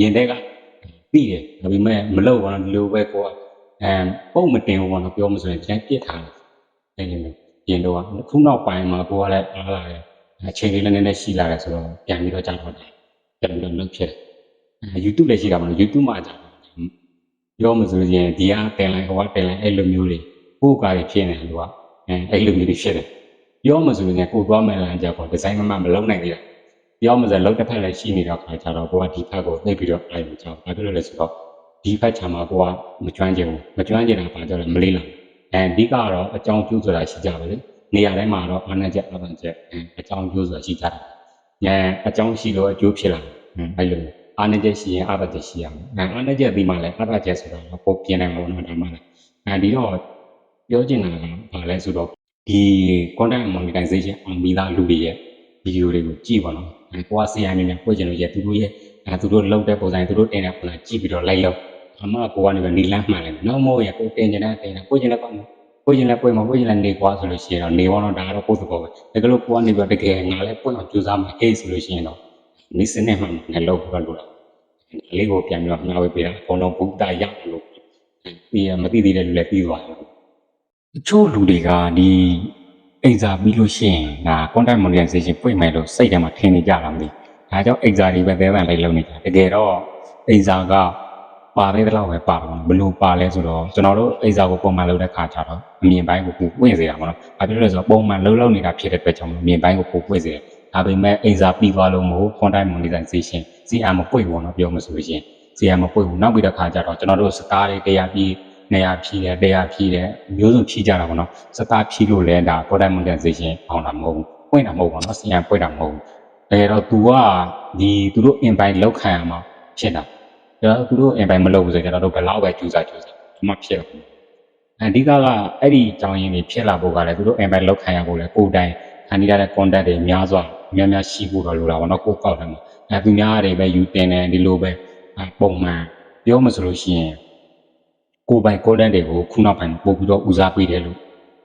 ရင်တဲ့ကပြီးတယ်ဒါပေမဲ့မလုပ်ဘူးဒီလိုပဲကိုကအဲပုံမတင်ဘူးကတော့ပြောမဆိုရင်ပြန်ပြစ်ထားတယ်အဲ့လိုမျိုးရင်တော့ခုနောက်ပိုင်းမှာကိုကလည်းအားလာတယ်အချိန်လေးလည်းနည်းနည်းရှိလာတယ်ဆိုတော့ပြန်ပြီးတော့ကြောက်တော့တယ်ပြန်ပြီးတော့လုပ်ဖြစ်တယ်အဲ YouTube လည်းရှိတာမလို့ YouTube မှာကြောက်ပြောမဆိုရင်ဒီကတင်လိုက်ဟိုကတင်လိုက်အဲ့လိုမျိုးတွေကိုကားတွေဖြစ်နေတယ်လို့ကအဲအဲ့လိုမျိုးတွေဖြစ်တယ်ပြောမဆိုရင်ကိုသွားမယ်လမ်းကြောက်တော့ဒီဇိုင်းမမမလုပ်နိုင်သေးဘူး ပြောမှဆိုလောက်တစ်ဖက်လည်းရှိနေတော့ခါကြတော့ကိုကဒီဖက်ကိုသိပြီးတော့အဲ့လိုကြောက်ဘာဖြစ်လို့လဲဆိုတော့ဒီဖက်ချာမှာကိုကမကျွမ်းကျင်ဘူးမကျွမ်းကျင်တာဘာကြောင့်လဲမလေးလားအဲဒီကတော့အကြောင်းကျိုးဆိုတာရှိကြပါလေနေရာတိုင်းမှာတော့အာဏာချက်အာဏာချက်အဲအကြောင်းကျိုးဆိုတာရှိကြတယ်အဲအကြောင်းရှိလို့အကျိုးဖြစ်လာအဲ့လိုအာဏာချက်ရှိရင်အာဏာချက်ရှိရမယ်အဲအာဏာချက်ပြီးမှလည်းအာဏာချက်ဆိုတာတော့ပုံပြင်းနိုင်မှာတော့ဒါမှလည်းအဲဒီတော့ပြောချင်တာကဘာလဲဆိုတော့ဒီ content monetization အောင်ပြီးသားလူတွေရဲ့ ဗီဒီယိုတွေကိုကြည့်ပါတော့အဲကိုကဆရာအနေနဲ့ကိုကျင်လို့ရသူတို့ရဲ့အဲသူတို့လောက်တဲ့ပုံစံသူတို့တင်တဲ့ပုံစံကြည့်ပြီးတော့လိုက်လို့အမကိုကနေပဲနေလန်းမှန်လိုက်နော်မို့ရကိုတင်ကျင်တဲ့တင်တာကိုကျင်လည်းကောကိုကျင်လည်းပွင့်မှာကိုကျင်လည်းနေကွာဆိုလို့ရှိရင်တော့နေတော့ဒါကတော့ကိုယ့်သဘောပဲတကယ်လို့ကိုကနေပြီးတကယ်ငါလည်းပွင့်အောင်ကြိုးစားမှာအေးဆိုလို့ရှိရင်တော့နေစနေမှလည်းလောက်ပြီးတော့လို့အလေးကိုပြန်ပြီးတော့ငါဝေးပေးတာအကုန်လုံးဘုဒ္ဓရောက်လို့ပြီးရမသိသေးတဲ့လူလည်းပြီးသွားတယ်တချို့လူတွေကဒီ အိမ်စာပြီးလို့ရှိရင်ဒါ content monetization ပွင့်မယ်လို့စိတ်ထဲမှာထင်နေကြတာမသိဒါကြောင့်အိမ်စာတွေပဲသဲသန့်လိုက်လုပ်နေတာတကယ်တော့အိမ်စာကပါတဲ့လောက်ပဲပါတော့ဘလို့ပါလဲဆိုတော့ကျွန်တော်တို့အိမ်စာကိုပုံမှန်လုပ်တဲ့ခါကျတော့အမြင်ပိုင်းကိုပွင့်စေတာပေါ့နော်။ဘာဖြစ်လို့လဲဆိုတော့ပုံမှန်လုပ်လုပ်နေတာဖြစ်တဲ့အတွက်ကြောင့်အမြင်ပိုင်းကိုပိုပွင့်စေတယ်။ဒါပေမဲ့အိမ်စာပြီးသွားလို့မဟုတ် content monetization CRM မပွင့်ဘူးနော်ပြောမှဆိုလို့ရှိရင် CRM မပွင့်ဘူးနောက်ပြီးတဲ့ခါကျတော့ကျွန်တော်တို့စကားတွေတရားပြီး နေရာဖြီးတယ်တရားဖြီးတယ်မျိုးစုံဖြီးကြတာပေါ့နော်စကားဖြီးလို့လဲဒါ product monetization အောင်တာမဟုတ်ဘူးပွင့်တာမဟုတ်ပါတော့စီယံပွင့်တာမဟုတ်ဘူးတကယ်တော့ तू ကဒီသူတို့ invite လောက်ခံရမှာဖြစ်တာဒါတော့သူတို့ invite မလုပ်ဘူးဆိုရင်ကျွန်တော်တို့ဘယ်လောက်ပဲကြိုးစားကြိုးစားမှဖြစ်တော့အဓိကကအဲ့ဒီအကြောင်းရင်းတွေဖြစ်လာဖို့ကလည်းသူတို့ invite လောက်ခံရဖို့လဲကိုယ်တိုင်ခံရတဲ့ content တွေများစွာများများရှိဖို့တော့လိုတာပေါ့နော်ကိုယ်ကောက်တယ်မှာအဲသူများတွေပဲယူတင်တယ်ဒီလိုပဲပုံမှန်ပြောမှဆိုလို့ရှိရင် ကိုယ်ပိုင် content တွေကိုခုနောက်ပိုင်းပို့ပြီးတော့ဦးစားပေးတယ်လို့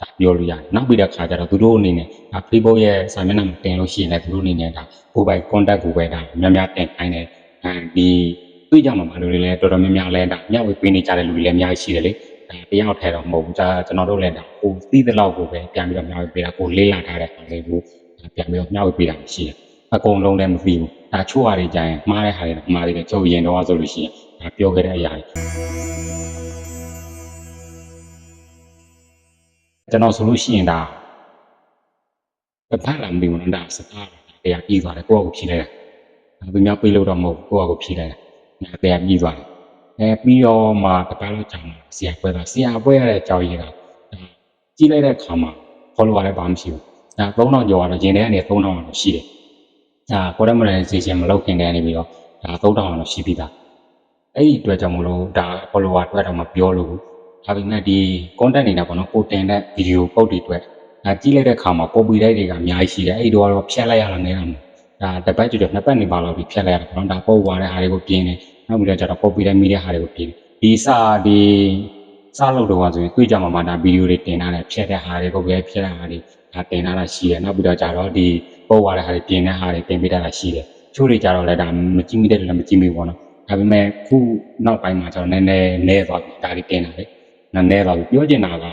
ဒါပြောလို့ရတယ်။နောက်ပြီးတဲ့ခါကျတော့သူတို့အနေနဲ့ဒါ Facebook ရဲ့စာမျက်နှာမှာတင်လို့ရှိရင်လည်းသူတို့အနေနဲ့ဒါကိုယ်ပိုင် content ကိုပဲဒါများများတင်ခိုင်းတယ်။အဲဒီတွေ့ကြမှာမလို့လေတော်တော်များများလဲဒါမျှဝေပေးနေကြတဲ့လူတွေလည်းအများကြီးရှိတယ်လေ။ဒါတယောက်ထဲတော့မဟုတ်ဘူး။ဒါကျွန်တော်တို့လည်းဒါကိုသိတဲ့လောက်ကိုပဲပြန်ပြီးတော့မျှဝေပေးတာကိုလေးလာထားတဲ့ဟာလေးကိုပြန်ပြီးတော့မျှဝေပေးတာရှိတယ်။အကုန်လုံးလည်းမသိဘူး။ဒါချို့ဟာတွေကြရင်မှားတဲ့ဟာတွေမှားတယ်ချုပ်ရင်တော့ဆိုလို့ရှိရင်ဒါပြောခဲ့တဲ့အရာတွေ ကျွန်တော်ဆိုလို့ရှိရင်ဒါတစ်ဖက်လာမပြီးဘူးနော်ဒါစကားတရားပြီးသွားတယ်ကိုယ့်အကိုဖြေလိုက်တာသူများပြေးလို့တော့မဟုတ်ဘူးကိုယ့်အကိုဖြေလိုက်တာဒါတရားပြီးသွားတယ်အဲပြီးတော့မှတစ်ပတ်လောက်ကြာမှဆရာပွဲတာဆရာပွဲရတဲ့အကြောင်းရင်းကဒါကြီးလိုက်တဲ့ခါမှာ follow လည်းဘာမှမရှိဘူးဒါ3000ကျော်ကတော့ရင်ထဲကနေ3000တော့ရှိတယ်ဒါ product monetization မလုပ်ခင်တည်းကနေပြီးတော့ဒါ3000တော့ရှိပြီးသားအဲ့ဒီအတွက်ကြောင့်မလို့ဒါ follower အတွက်တော့မပြောလို့ဘူး ဒါပေမဲ့ဒီ content နေတာပေါ့နော်ကိုတင်တဲ့ video ပုတ်တွေအတွက်ဒါကြည့်လိုက်တဲ့အခါမှာ copy right တွေကအများကြီးရှိတယ်အဲ့ဒီတော့တော့ဖြတ်လိုက်ရတာနဲ့ဒါတစ်ပတ်ကျော်ကျော်နှစ်ပတ်နေပါလောက်ပြီးဖြတ်လိုက်ရတယ်ပေါ့နော်ဒါပုတ်သွားတဲ့ဟာတွေကိုပြင်းတယ်နောက်ပြီးတော့ကျတော့ copy right မိတဲ့ဟာတွေကိုပြင်းတယ်ဒီစာဒီစာလို့တော့ဆိုရင်တွေ့ကြမှာမှဒါ video တွေတင်ထားတယ်ဖြတ်တဲ့ဟာတွေကိုပဲဖြတ်တဲ့ဟာတွေဒါတင်ထားတာရှိတယ်နောက်ပြီးတော့ကျတော့ဒီပုတ်သွားတဲ့ဟာတွေပြင်တဲ့ဟာတွေတင်ပေးထားတာရှိတယ်ချို့တွေကျတော့လည်းဒါမကြည့်မိတဲ့လူလည်းမကြည့်မိဘူးပေါ့နော်ဒါပေမဲ့ခုနောက်ပိုင်းမှာကျတော့နည်းနည်းနည်းသွားပြီဒါတွေတင်တာလေ နည်းနည်းပါဘူးပြောချင်တာက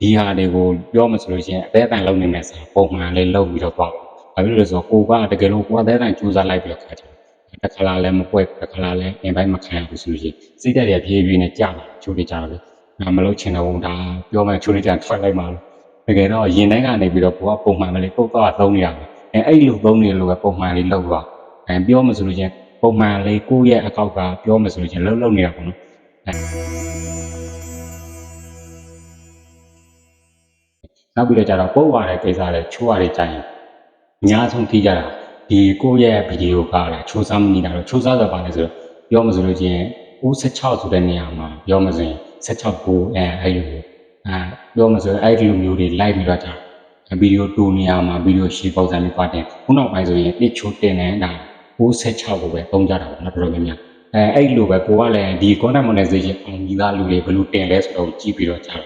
ဒီဟာတွေကိုပြောမှဆိုလို့ရှိရင်အသေးအတန်လုပ်နေမယ်ဆိုပုံမှန်လေးလုပ်ပြီးတော့သွားပါဘာဖြစ်လို့လဲဆိုတော့ကိုကတကယ်လို့ကိုအသေးအတန်ကြိုးစားလိုက်ပြီးတော့ခါချင်တယ်တခါလာလည်းမပွဲတခါလာလည်းအင်ပိုင်းမခံရဘူးဆိုလို့ရှိရင်စိတ်ဓာတ်တွေဖြည်းဖြည်းနဲ့ကြာလာချိုးနေကြတယ်ငါမလုပ်ချင်တော့ဒါပြောမှချိုးနေကြထွက်လိုက်ပါလို့တကယ်တော့ရင်ထဲကနေပြီးတော့ကိုကပုံမှန်မလေးပုတ်တော့သုံးနေရတယ်အဲအဲ့လိုသုံးနေလို့ပဲပုံမှန်လေးလုပ်သွားအဲပြောမှဆိုလို့ရှိရင်ပုံမှန်လေးကိုယ့်ရဲ့အကောက်ကပြောမှဆိုလို့ရှိရင်လှုပ်လှုပ်နေတာပေါ့နော် နောက်ပြီးတော့ကျတော့ပုတ်ရတဲ့ကိစ္စလည်းချိုးရတဲ့ကြိုင်အများဆုံးသိကြတာဒီကိုယ့်ရဲ့ဗီဒီယိုကလည်းချိုးစားမနေတာတော့ချိုးစားဆိုပါလေဆိုတော့ပြောမှဆိုလို့ချင်း96ဆိုတဲ့နေရာမှာပြောမှဆိုရင်16ကိုအဲအဲ့လိုမျိုးအဲပြောမှဆိုရင်အဲ့ဒီလိုမျိုးတွေလိုက်ပြီးတော့ကြာဗီဒီယိုတူနေရာမှာဗီဒီယိုရှေ့ပုံစံမျိုးပါတယ်ခုနောက်ပိုင်းဆိုရင်တစ်ချိုးတင်နေတာ96ကိုပဲပုံကြတာပေါ့နော်တော်တော်များများအဲအဲ့လိုပဲကိုကလည်းဒီ content monetization အောင်ကြီးသားလူတွေဘယ်လိုတင်လဲဆိုတော့ကြည့်ပြီးတော့ကြာ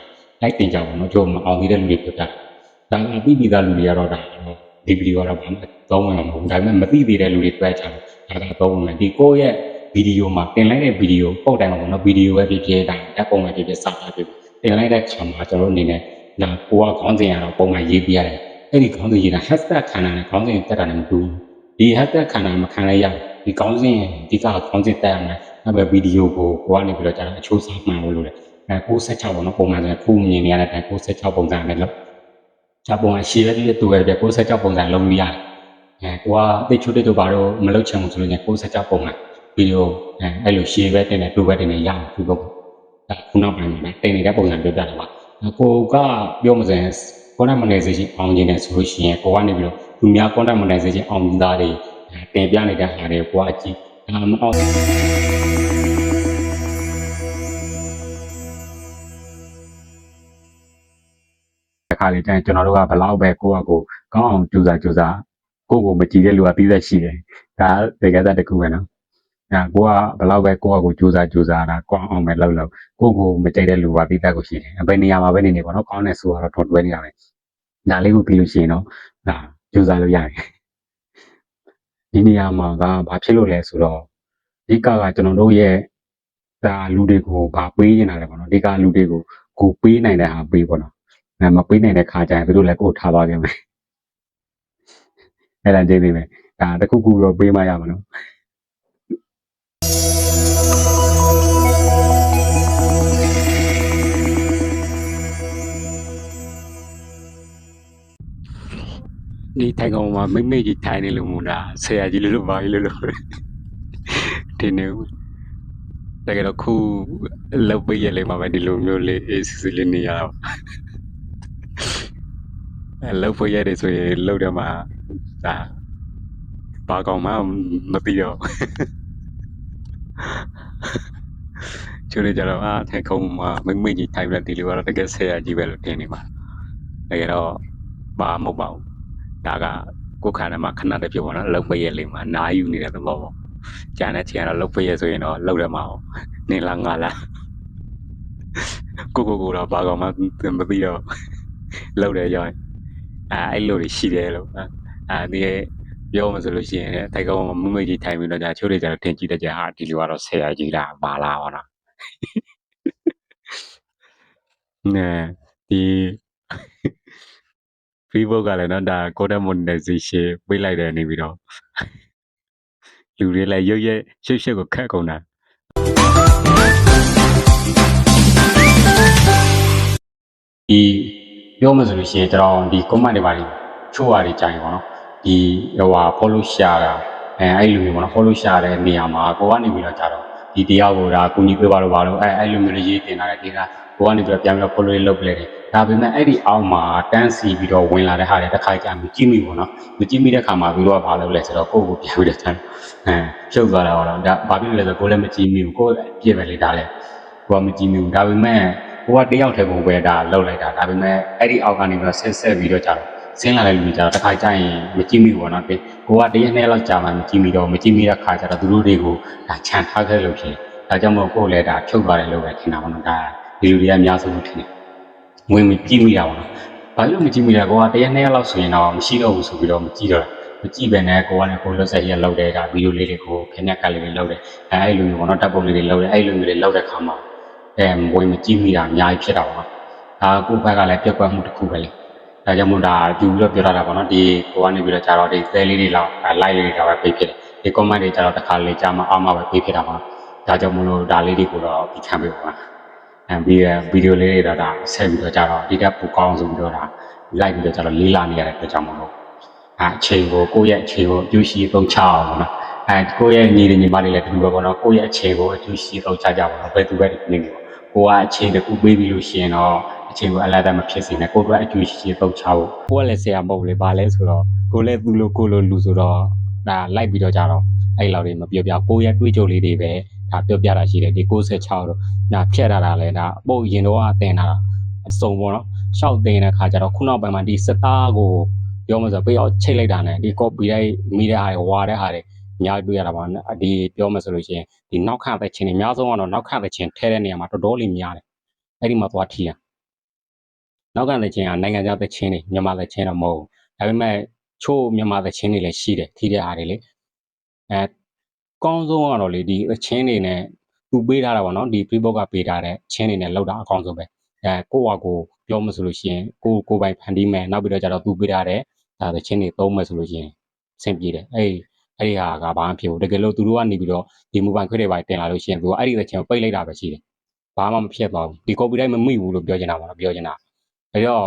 လိုက်တင်ကြပါတော့ကျွန်တော်မအောင်သေးတဲ့လူတွေပြောပြတာဒါကပြီးပြီးသားလူတွေကတော့ဒါဒီဗီဒီယိုကတော့ဘာမှသုံးဝင်မှာမဟုတ်ဘူးဒါပေမဲ့မသိသေးတဲ့လူတွေတွေ့ကြတယ်ဒါကတော့သုံးဝင်မယ်ဒီကိုယ့်ရဲ့ဗီဒီယိုမှာတင်လိုက်တဲ့ဗီဒီယိုပုတ်တိုင်းမှာပေါ့နော်ဗီဒီယိုပဲဖြစ်ဖြစ်ဒါဓာတ်ပုံပဲဖြစ်ဖြစ်စာပဲဖြစ်ဖြစ်တင်လိုက်တဲ့ခါမှာကျွန်တော်တို့အနေနဲ့ဒါကိုကခေါင်းစဉ်ရတော့ပုံမှန်ရေးပြရတယ်အဲ့ဒီခေါင်းစဉ်ရေးတာ hashtag ခန္ဓာနဲ့ခေါင်းစဉ်တက်တာနဲ့မတူဘူးဒီ hashtag ခန္ဓာမခံလိုက်ရဒီခေါင်းစဉ်ဒီကခေါင်းစဉ်တက်ရမယ်နောက်ပဲဗီဒီယိုကိုကိုကနေပြီးတော့ကျွန်တော်အချိုးစားမှန်လို့လို့ လေအဲ96ပေါ့နော်ပုံမှန်ဆိုခုမြင်နေရတဲ့တိုင်း96ပုံစံနဲ့လို့ဂျပုံကရှည်ပဲပြည့်တူပဲပြ96ပုံစံလုံးလို့ရတယ်အဲကိုကတိတ်ချွတ်တိတ်တို့ဘာလို့မလုပ်ချင်ဘူးဆိုလို့ည96ပုံမှန်ဗီဒီယိုအဲအဲ့လိုရှည်ပဲတင်တယ်တူပဲတင်တယ်ရအောင်ဒီပုံအဲခုနောက်ပိုင်းမှာတင်နေတဲ့ပုံစံပြောပြတယ်ပါကိုကပြောမစင် content monetization အောင်ကျင်တယ်ဆိုလို့ရှိရင်ကိုကနေပြီးတော့သူများ content monetization အောင်မြင်သားတွေတင်ပြနေတဲ့ဟာတွေကိုကိုကအကြည့်ဒါမအောင်တ ခါလေတန်းကျွန်တော်တို့ကဘလောက်ပဲကိုယ့်အကိုကောင်းအောင်ကြိုးစားကြိုးစားကိုယ့်ကိုမကြည့်တဲ့လူကပြီးသက်ရှိတယ်ဒါတကယ်သက်တစ်ခုပဲနော်အဲကိုကဘလောက်ပဲကိုယ့်အကိုကြိုးစားကြိုးစားတာကောင်းအောင်ပဲလုပ်လို့ကိုယ့်ကိုမကြိုက်တဲ့လူကပြီးသက်ကိုရှိတယ်ဘယ်နေရာမှာပဲနေနေပေါ့နော်ကောင်းတဲ့ဆိုတော့ထွန်တွဲနေတာပဲဒါလေးကိုပြီးလို့ရှိရင်တော့ဒါကြိုးစားလို့ရတယ်ဒီနေရာမှာကဘာဖြစ်လို့လဲဆိုတော့အဓိကကကျွန်တော်တို့ရဲ့ဒါလူတွေကိုဗာပေးနေတာလေပေါ့နော်အဓိကလူတွေကိုကိုပေးနိုင်တဲ့ဟာပေးပေါ့နော်အဲ မပေးနိုင်တဲ့ခါကျရင်သူတို့လည်းကိုယ်ထားသွားကြမယ်အဲ့ဒါကြည့်နေမယ်ဒါတစ်ခုခုတော့ပေးမှရမှာနော်ဒီထိုင်ကောင်မှာမိမ့်မိတ်ကြီးထိုင်နေလို့မူတာဆရာကြီးလို့လို့ပါကြီးလို့လို့ဒီနေဦးတကယ်တော့ခုလောက်ပေးရလေမှာပဲဒီလိုမျိုးလေးအေးစစ်စစ်လေးနေရတော့ အဲလောက်ဖို့ရတယ်ဆိုရင်လောက်တော့မှဒါဘာကောင်မှမသိတော့ကျိုးရကြတော့အာထိုင်ခုံမှာမိမ့်မိတ်ကြီးထိုင်ပြီးတော့ဒီလိုကတော့တကယ်ဆရာကြီးပဲလို့ထင်နေမှာတကယ်တော့ဘာမဟုတ်ပါဘူးဒါကကိုယ်ခန္ဓာမှာခဏတည်းပြောပါတော့လောက်ပေးရလေမှာနာယူနေတဲ့သဘောပေါ့ကျန်တဲ့ချိန်ကတော့လောက်ပေးရဆိုရင်တော့လောက်ရမှာပေါ့နေလားငါလားကိုကိုကိုတော့ဘာကောင်မှမသိတော့လောက်တယ်ကြောင်း အဲအဲ့လိုတွေရှိတယ်လို့အဲဒီပြောမှဆိုလို့ရှိရင်လည်းတိုင်ကောင်မမွေးကြီးထိုင်ပြီးတော့じゃချိုးတွေကြတော့ထင်ကြည့်တဲ့ကြဟာဒီလိုကတော့ဆရာကြီးလားဘာလားဟောနော်နဲဒီ Facebook ကလည်းတော့ဒါ content monetization ပေးလိုက်တယ်နေပြီးတော့လူတွေလည်းရုပ်ရက်ရှုပ်ရှက်ကိုခတ်ကုန်တာဒီ ပြောမှဆိုလို့ရှိရင်ကျွန်တော်ဒီ comment တွေပါလိချိုးရတွေကြိုင်ပါတော့ဒီဟိုဟာ follow ရှာတာအဲအဲ့လိုမျိုးပေါ့နော် follow ရှာတဲ့နေရာမှာကိုကနေပြီးတော့ကြတော့ဒီတရားကိုဒါကူညီပေးပါလို့ပါလို့အဲအဲ့လိုမျိုးလေးရေးတင်လာတဲ့ဒီကကိုကနေပြီးတော့ပြန်ပြီးတော့ follow လုပ်ပလိုက်တယ်ဒါပေမဲ့အဲ့ဒီအောက်မှာတန်းစီပြီးတော့ဝင်လာတဲ့ဟာတွေတစ်ခါကြာမကြည့်မိဘူးနော်မကြည့်မိတဲ့ခါမှာပြီးတော့ဘာလုပ်လဲဆိုတော့ကိုယ့်ကိုပြန်ပြီးတော့တန်းအဲဖြုတ်သွားတာပေါ့နော်ဒါဘာဖြစ်လဲဆိုတော့ကိုယ်လည်းမကြည့်မိဘူးကိုယ်ပြည့်ပဲလေဒါလည်းကိုကမကြည့်မိဘူးဒါပေမဲ့ ကိုကတယောက်တည်းကိုပဲဒါလောက်လိုက်တာဒါပေမဲ့အဲ့ဒီအောက်ကနေပြီးတော့ဆက်ဆက်ပြီးတော့ကြာတော့ဆင်းလာတဲ့လူတွေကြတော့တစ်ခါကြာရင်မကြည့်မိဘူးပေါ့နော်ကိုကတရက်နှစ်လောက်ကြာမှမကြည့်မိတော့မကြည့်မိတဲ့ခါကျတော့သူတို့တွေကိုဒါခြံထားခဲ့လို့ဖြစ်ဒါကြောင့်မို့ကိုယ်လည်းဒါဖြုတ်သွားတယ်လို့ပဲထင်တာပေါ့နော်ဒါဒီလူတွေကအများဆုံးထင်တယ်ဝင်မကြည့်မိတာပေါ့နော်ဘာလို့မကြည့်မိလဲကိုကတရက်နှစ်လောက်ဆိုရင်တော့မရှိတော့ဘူးဆိုပြီးတော့မကြည့်တော့မကြည့်ပဲနဲ့ကိုကလည်းကိုလွတ်ဆက်ရလောက်တယ်ဒါဗီဒီယိုလေးတွေကိုခင်းက်ကလေးတွေလောက်တယ်အဲအဲ့လိုမျိုးပေါ့နော်ဓာတ်ပုံလေးတွေလောက်တယ်အဲ့လိုမျိုးတွေလောက်တဲ့ခါမှာ အဲဝင်မကြည့်မိတာအများကြီးဖြစ်တာပေါ့နော်ဒါကိုယ့်ဘက်ကလည်းပြက်ကွက်မှုတစ်ခုပဲလေဒါကြောင့်မို့ဒါယူပြီးတော့ပြောတာပေါ့နော်ဒီကိုကနေပြီးတော့ကြာတော့ဒီသဲလေးတွေလောက် live လေးတွေတော့ပဲပေးဖြစ်တယ်ဒီ comment တွေကြာတော့တစ်ခါလေကြာမှအောင်မှပဲပေးဖြစ်တာပေါ့ဒါကြောင့်မို့လို့ဒါလေးတွေကိုတော့ပြီးခံပေးပါအဲပြီးရဗီဒီယိုလေးတွေတော့ဒါဆက်ပြီးတော့ကြာတော့ဒီတက်ပူကောင်းဆိုပြီးတော့ဒါ live ပြီးတော့ကြာတော့လေးလာနေရတဲ့အတွက်ကြောင့်မို့လို့အဲအချိန်ကိုကိုယ့်ရဲ့အချိန်ကိုအကျိုးရှိသုံးချအောင်ပေါ့နော်အဲကိုယ့်ရဲ့ညီတွေညီမတွေလည်းဒီလိုပဲပေါ့နော်ကိုယ့်ရဲ့အချိန်ကိုအကျိုးရှိသုံးချကြပါတော့ဘယ်သူပဲနေနေပေါ့ ကိုကအချိန်တစ်ခုပေးပြီးလို့ရှိရင်တော့အချိန်ကိုအလားတမဖြစ်စေနဲ့ကိုတို့အကျိုးရှိရှိသုံးချဖို့ကိုကလည်းဆရာမဟုတ်လေဘာလဲဆိုတော့ကိုလည်းသူ့လိုကိုလိုလူဆိုတော့ဒါလိုက်ပြီးတော့ကြတော့အဲ့လောက်တွေမပြောပြကိုရဲ့တွေးကြိုလေးတွေပဲဒါပြောပြတာရှိတယ်ဒီ96တော့ဒါဖြတ်ရတာလဲဒါပုတ်ရင်တော့အတင်တာအစုံပေါ့နော်ရှောက်တင်တဲ့ခါကျတော့ခုနောက်ပိုင်းမှာဒီစသားကိုပြောမှဆိုပေးအောင်ချိတ်လိုက်တာနဲ့ဒီ copy လိုက်မိတဲ့ဟာတွေဝါတဲ့ဟာတွေ အများကြီးတွေ့ရတာပါဒီပြောမှဆိုလို့ရှိရင်ဒီနောက်ခန့်တဲ့ချင်းတွေအများဆုံးကတော့နောက်ခန့်တဲ့ချင်းထဲတဲ့နေရာမှာတော်တော်လေးများတယ်အဲ့ဒီမှာသွားထီတာနောက်ကတဲ့ချင်းကနိုင်ငံခြားတဲ့ချင်းတွေမြန်မာတဲ့ချင်းတော့မဟုတ်ဘူးဒါပေမဲ့ချို့မြန်မာတဲ့ချင်းတွေလည်းရှိတယ်ထီတဲ့ဟာတွေလေအဲကောင်းဆုံးကတော့လေဒီအချင်းတွေနဲ့သူပေးထားတာပေါ့နော်ဒီ Facebook ကပေးထားတဲ့ချင်းတွေနဲ့လောက်တာအကောင်းဆုံးပဲအဲကိုယ့်ဟာကိုယ်ပြောမှဆိုလို့ရှိရင်ကိုကိုယ်ပိုင်ဖန်တီးမယ်နောက်ပြီးတော့ကျတော့သူပေးထားတဲ့ဒါသချင်းတွေသုံးမယ်ဆိုလို့ရှိရင်အဆင်ပြေတယ်အဲ့ဒီ အဲ့ဒီဟာကဘာမှဖြစ်ဘူးတကယ်လို့သူတို့ကနေပြီးတော့ဒီ mobile ခွဲတွေပါတင်လာလို့ရှိရင်သူကအဲ့ဒီသချင်းကိုပိတ်လိုက်တာပဲရှိတယ်ဘာမှမဖြစ်သွားဘူးဒီ copyright မမိဘူးလို့ပြောချင်တာပါတော့ပြောချင်တာဒါတော့